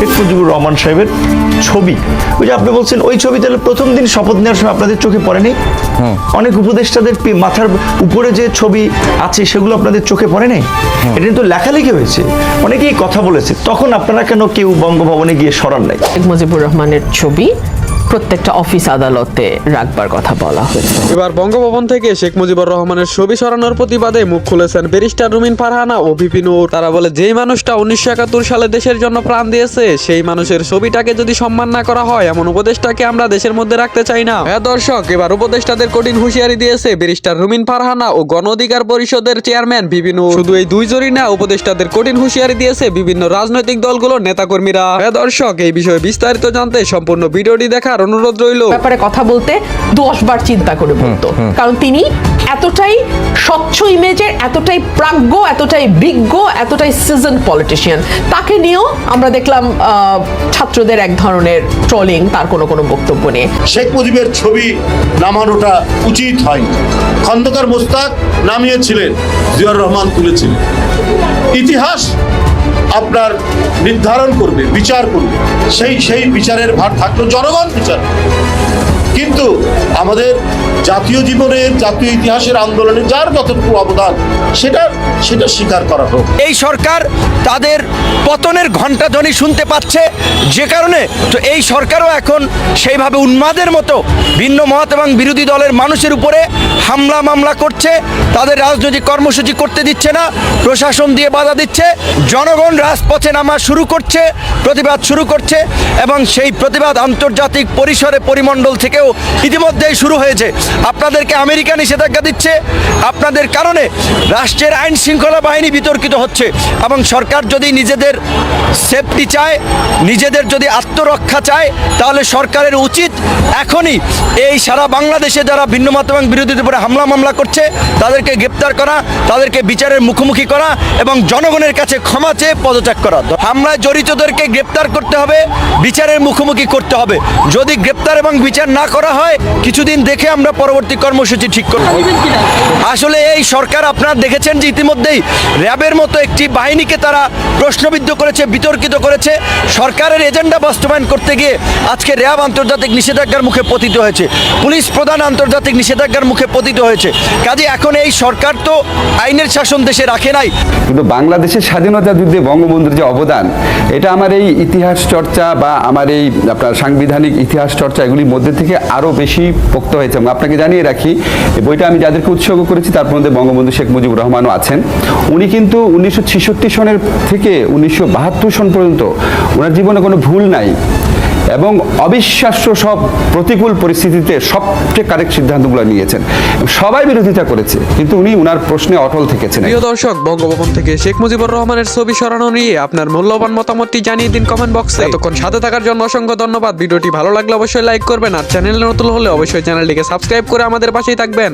শেখ মুজিবুর রহমান সাহেবের ছবি। ওই যে আপনি বলছেন ওই ছবি তাহলে প্রথম দিন শপথ নেওয়ার সময় আপনাদের চোখে পড়েনি? অনেক উপদেষ্টাদের মাথার উপরে যে ছবি আছে সেগুলো আপনাদের চোখে পড়ে নাই এটা কিন্তু লেখালেখি হয়েছে। অনেকেই কথা বলেছে তখন আপনারা কেন কেউ বঙ্গভবনে গিয়ে সরান নাই? শেখ মুজিবুর রহমানের ছবি প্রত্যেকটা অফিস আদালতে রাখবার কথা বলা হয়েছে। এবার বঙ্গভবন থেকে শেখ মুজিবুর রহমানের ছবি সরানোর প্রতিবাদে মুখ খুলেছেন ব্যারিস্টার রুমিন ফারহানা ও বিপিনুর তারা বলে, যেই মানুষটা উনিশশো একাত্তর সালে দেশের জন্য প্রাণ দিয়েছে, সেই মানুষের ছবিটাকে যদি সম্মান না করা হয়, এমন উপদেশটাকে আমরা দেশের মধ্যে রাখতে চাই না। হ্যাঁ দর্শক, এবার উপদেষ্টাদের কঠিন হুঁশিয়ারি দিয়েছে ব্যারিস্টার রুমিন ফারহানা ও গণ অধিকার পরিষদের চেয়ারম্যান বিপিনুর শুধু এই দুইজনই না, উপদেষ্টাদের কঠিন হুঁশিয়ারি দিয়েছে বিভিন্ন রাজনৈতিক দলগুলোর নেতাকর্মীরা। হ্যাঁ দর্শক, এই বিষয়ে বিস্তারিত জানতে সম্পূর্ণ ভিডিওটি দেখার অনুরোধ রইল? ব্যাপারে কথা বলতে দশ বার চিন্তা করে বলতো। কারণ তিনি এতটাই স্বচ্ছ ইমেজের এতটাই প্রাজ্ঞ এতটাই বিজ্ঞ এতটাই সিজন পলিটিশিয়ান তাকে নিয়েও আমরা দেখলাম ছাত্রদের এক ধরনের ট্রলিং তার কোনো কোনো বক্তব্য নিয়ে শেখ মুজিবের ছবি নামানোটা উচিত হয় খন্দকার মোস্তাক নামিয়েছিলেন জিয়াউর রহমান তুলেছিলেন। ইতিহাস আপনার নির্ধারণ করবে বিচার করবে সেই সেই বিচারের ভার থাকল জনগণ বিচার। কিন্তু আমাদের জাতীয় জীবনের, জাতীয় ইতিহাসের আন্দোলনে যার যতটুকু অবদান, সেটা সেটা স্বীকার করা হোক। এই সরকার তাদের পতনের ঘণ্টা ধ্বনি শুনতে পাচ্ছে যে কারণে তো এই সরকারও এখন সেইভাবে উন্মাদের মতো ভিন্ন মত এবং বিরোধী দলের মানুষের উপরে হামলা, মামলা করছে। তাদের রাজনৈতিক কর্মসূচি করতে দিচ্ছে না, প্রশাসন দিয়ে বাধা দিচ্ছে, জনগণ রাজপথে নামা শুরু করছে, প্রতিবাদ শুরু করছে এবং সেই প্রতিবাদ আন্তর্জাতিক পরিসরে পরিমণ্ডল থেকেও ইতিমধ্যেই শুরু হয়েছে। আপনাদেরকে আমেরিকা নিষেধাজ্ঞা দিচ্ছে, আপনাদের কারণে রাষ্ট্রের আইন শৃঙ্খলা বাহিনী বিতর্কিত হচ্ছে এবং সরকার যদি নিজেদের সেফটি চায়, নিজেদের যদি আত্মরক্ষা চায়, তাহলে সরকারের উচিত এখনই এই সারা বাংলাদেশে যারা ভিন্নমত এবং বিরোধীদের উপরে হামলা মামলা করছে, তাদেরকে গ্রেপ্তার করা, তাদেরকে বিচারের মুখোমুখি করা এবং জনগণের কাছে ক্ষমা চেয়ে পদত্যাগ করা। হামলায় জড়িতদেরকে গ্রেপ্তার করতে হবে, বিচারের মুখোমুখি করতে হবে। যদি গ্রেপ্তার এবং বিচার না করা হয়, কিছুদিন দেখে আমরা পরবর্তী কর্মসূচি ঠিক করব। আসলে এই সরকার আপনারা দেখেছেন যে ইতিমধ্যেই র্যাবের মতো একটি বাহিনীকে তারা প্রশ্নবিদ্ধ করেছে, বিতর্কিত করেছে। সরকারের এজেন্ডা বাস্তবায়ন করতে গিয়ে আজকে র্যাব আন্তর্জাতিক নিষেধাজ্ঞার মুখে পতিত হয়েছে, পুলিশ প্রধান আন্তর্জাতিক নিষেধাজ্ঞার মুখে পতিত হয়েছে। কাজে এখন এই সরকার তো আইনের শাসন দেশে রাখে নাই। কিন্তু বাংলাদেশের স্বাধীনতা যুদ্ধে বঙ্গবন্ধুর যে অবদান, এটা আমার এই ইতিহাস চর্চা বা আমার এই আপনার সাংবিধানিক ইতিহাস চর্চা এগুলির মধ্যে থেকে আরও বেশি পোক্ত হয়েছে এবং আপনাকে জানিয়ে রাখি, এই বইটা আমি যাদেরকে উৎসর্গ করেছি তার মধ্যে বঙ্গবন্ধু শেখ মুজিবুর রহমানও আছেন। উনি কিন্তু উনিশশো ছেষট্টি সনের থেকে উনিশশো বাহাত্তর সন পর্যন্ত ওনার জীবনে কোনো ভুল নাই। এবং অবিশ্বাস্য সব প্রতিকূল পরিস্থিতিতে সবচেয়ে কারেক্ট সিদ্ধান্তগুলো নিয়েছেন। সবাই বিরোধিতা করেছে, কিন্তু উনি উনার প্রশ্নে অটল থেকেছেন। প্রিয় দর্শক, বঙ্গভবন থেকে শেখ মুজিবুর রহমানের ছবি সরানো নিয়ে আপনার মূল্যবান মতামতটি জানিয়ে দিন কমেন্ট বক্সে এতক্ষণ সাথে থাকার জন্য অসংখ্য ধন্যবাদ। ভিডিওটি ভালো লাগলে অবশ্যই লাইক করবেন আর চ্যানেলে নতুন হলে অবশ্যই চ্যানেলটিকে সাবস্ক্রাইব করে আমাদের পাশেই থাকবেন।